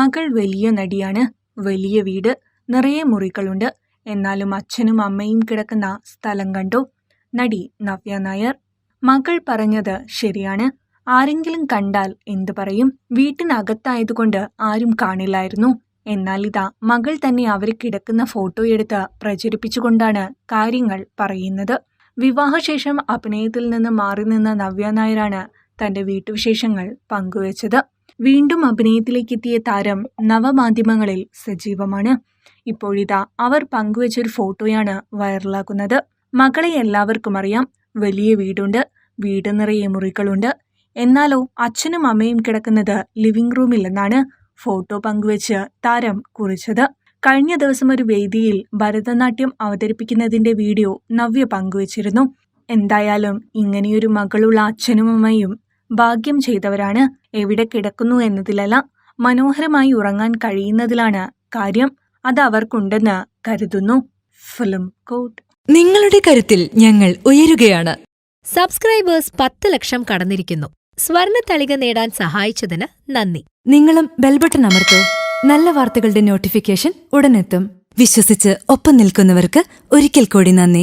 മകൾ വലിയ നടിയാണ്. വലിയ വീട് നിറയെ മുറികളുണ്ട്. എന്നാലും അച്ഛനും അമ്മയും കിടക്കുന്ന സ്ഥലം കണ്ടു. നടി നവ്യ നായർ. മകൾ പറഞ്ഞത് ശരിയാണ്. ആരെങ്കിലും കണ്ടാൽ എന്തു പറയും? വീട്ടിനകത്തായതുകൊണ്ട് ആരും കാണില്ലായിരുന്നു. എന്നാൽ ഇതാ മകൾ തന്നെ അവർ കിടക്കുന്ന ഫോട്ടോ ഫോട്ടോയെടുത്ത് പ്രചരിപ്പിച്ചുകൊണ്ടാണ് കാര്യങ്ങൾ പറയുന്നത്. വിവാഹശേഷം അഭിനയത്തിൽ നിന്ന് മാറി നിന്ന നവ്യ നായരാണ് തന്റെ വീട്ടുവിശേഷങ്ങൾ പങ്കുവച്ചത്. വീണ്ടും അഭിനയത്തിലേക്ക് എത്തിയ താരം നവമാധ്യമങ്ങളിൽ സജീവമാണ്. ഇപ്പോഴിതാ അവർ പങ്കുവച്ചൊരു ഫോട്ടോയാണ് വൈറലാക്കുന്നത്. മകളെ എല്ലാവർക്കും അറിയാം. വലിയ വീടുണ്ട്. വീട് നിറയെ മുറികളുണ്ട്. എന്നാലോ അച്ഛനും അമ്മയും കിടക്കുന്നത് ലിവിംഗ് റൂമിലെന്നാണ് ഫോട്ടോ പങ്കുവച്ച് താരം കുറിച്ചത്. കഴിഞ്ഞ ദിവസം ഒരു വേദിയിൽ ഭരതനാട്യം അവതരിപ്പിക്കുന്നതിന്റെ വീഡിയോ നവ്യ പങ്കുവച്ചിരുന്നു. എന്തായാലും ഇങ്ങനെയൊരു മകളുള്ള അച്ഛനും അമ്മയും ഭാഗ്യം ചെയ്തവരാണ് എവിടെ കിടക്കുന്നു എന്നതിലല്ല മനോഹരമായി ഉറങ്ങാൻ കഴിയുന്നതിലാണ് കാര്യം. അത് അവർക്കുണ്ടെന്ന് കരുതുന്നു. ഫിലിം കോട്ട്. നിങ്ങളുടെ കരുത്തിൽ ഞങ്ങൾ ഉയരുകയാണ്. സബ്സ്ക്രൈബേഴ്സ് പത്ത് ലക്ഷം കടന്നിരിക്കുന്നു. സ്വർണ തളിക നേടാൻ സഹായിച്ചതിന് നന്ദി. നിങ്ങളും ബെൽബട്ടൺ അമർത്തോ. നല്ല വാർത്തകളുടെ നോട്ടിഫിക്കേഷൻ ഉടനെത്തും. വിശ്വസിച്ച് ഒപ്പം നിൽക്കുന്നവർക്ക് ഒരിക്കൽ കൂടി നന്ദി.